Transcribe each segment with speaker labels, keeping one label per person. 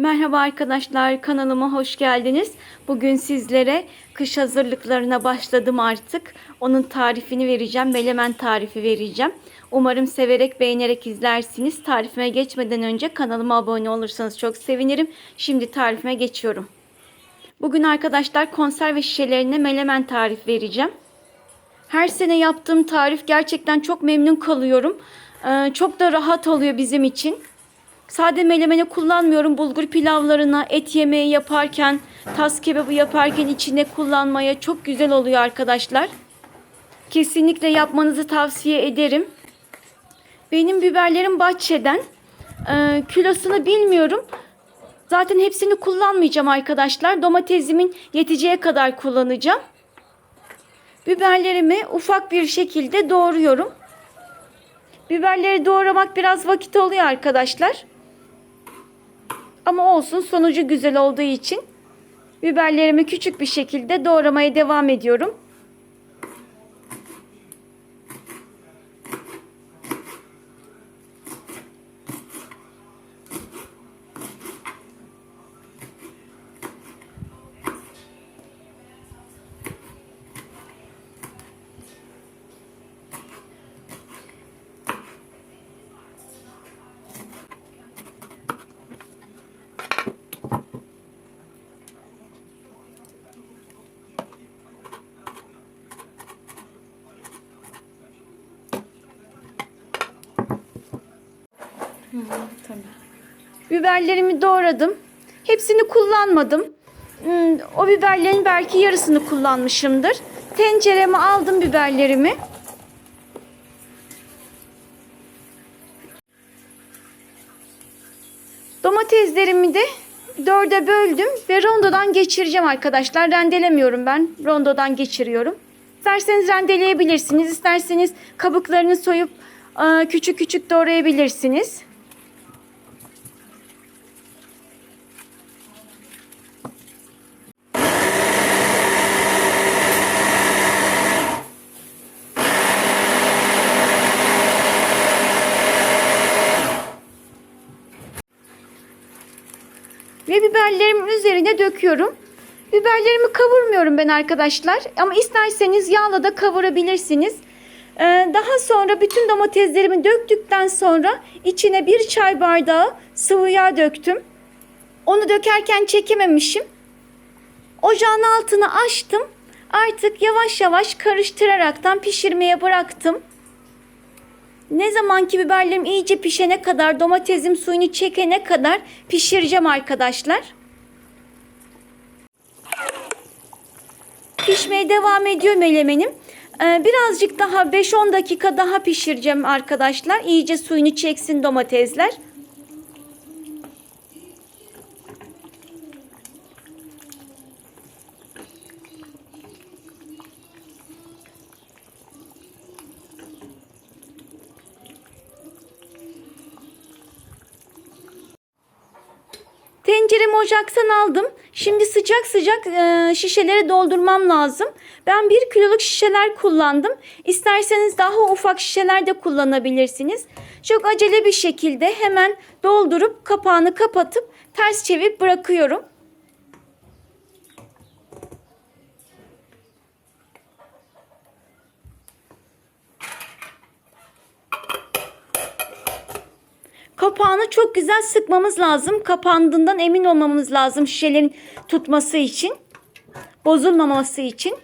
Speaker 1: Merhaba arkadaşlar kanalıma hoş geldiniz. Bugün sizlere kış hazırlıklarına başladım artık. Onun tarifini vereceğim. Melemen tarifi vereceğim. Umarım severek beğenerek izlersiniz. Tarifime geçmeden önce kanalıma abone olursanız çok sevinirim. Şimdi tarifime geçiyorum. Bugün arkadaşlar konserve şişelerine melemen tarif vereceğim. Her sene yaptığım tarif gerçekten çok memnun kalıyorum. Ee, çok da rahat oluyor bizim için. Sade melemeni kullanmıyorum. Bulgur pilavlarına, et yemeği yaparken, tas kebabı yaparken içine kullanmaya çok güzel oluyor arkadaşlar. Kesinlikle yapmanızı tavsiye ederim. Benim biberlerim bahçeden. Ee, kilosunu bilmiyorum. Zaten hepsini kullanmayacağım arkadaşlar. Domatesimin yeteceği kadar kullanacağım. Biberlerimi ufak bir şekilde doğruyorum. Biberleri doğramak biraz vakit oluyor arkadaşlar. Ama olsun sonucu güzel olduğu için biberlerimi küçük bir şekilde doğramaya devam ediyorum. Biberlerimi doğradım. Hepsini kullanmadım. Hmm, O biberlerin belki yarısını kullanmışımdır. Tencereme aldım biberlerimi. Domateslerimi de dörde böldüm ve rondodan geçireceğim arkadaşlar. Rendelemiyorum ben. Rondodan geçiriyorum. İsterseniz rendeleyebilirsiniz. İsterseniz kabuklarını soyup e, küçük küçük doğrayabilirsiniz. Ve biberlerimin üzerine döküyorum. Biberlerimi kavurmuyorum ben arkadaşlar. Ama isterseniz yağla da kavurabilirsiniz. Ee, daha sonra bütün domateslerimi döktükten sonra içine bir çay bardağı sıvı yağ döktüm. Onu dökerken çekememişim. Ocağın altını açtım. Artık yavaş yavaş karıştıraraktan pişirmeye bıraktım. Ne zamanki biberlerim iyice pişene kadar, domatesim suyunu çekene kadar pişireceğim arkadaşlar. Pişmeye devam ediyor melemenim. Ee, birazcık daha 5-10 dakika daha pişireceğim arkadaşlar. İyice suyunu çeksin domatesler. Tenceremi ocaktan aldım. Şimdi sıcak sıcak e, şişeleri doldurmam lazım. Ben bir kiloluk şişeler kullandım. İsterseniz daha ufak şişeler de kullanabilirsiniz. Çok acele bir şekilde hemen doldurup kapağını kapatıp ters çevirip bırakıyorum. Kapağını çok güzel sıkmamız lazım. Kapandığından emin olmamız lazım şişelerin tutması için. Bozulmaması için.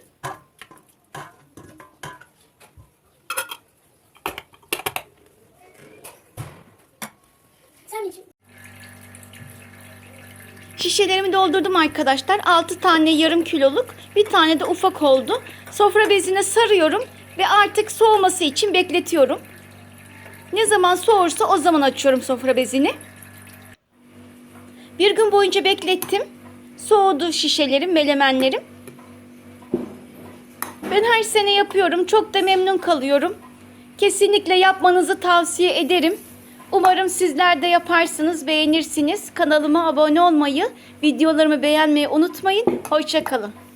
Speaker 1: Şişelerimi doldurdum arkadaşlar. 6 tane yarım kiloluk, bir tane de ufak oldu. Sofra bezine sarıyorum ve artık soğuması için bekletiyorum. Ne zaman soğursa o zaman açıyorum sofra bezini. Bir gün boyunca beklettim. Soğudu şişelerim, melemenlerim. Ben her sene yapıyorum. Çok da memnun kalıyorum. Kesinlikle yapmanızı tavsiye ederim. Umarım sizler de yaparsınız, beğenirsiniz. Kanalıma abone olmayı, videolarımı beğenmeyi unutmayın. Hoşçakalın.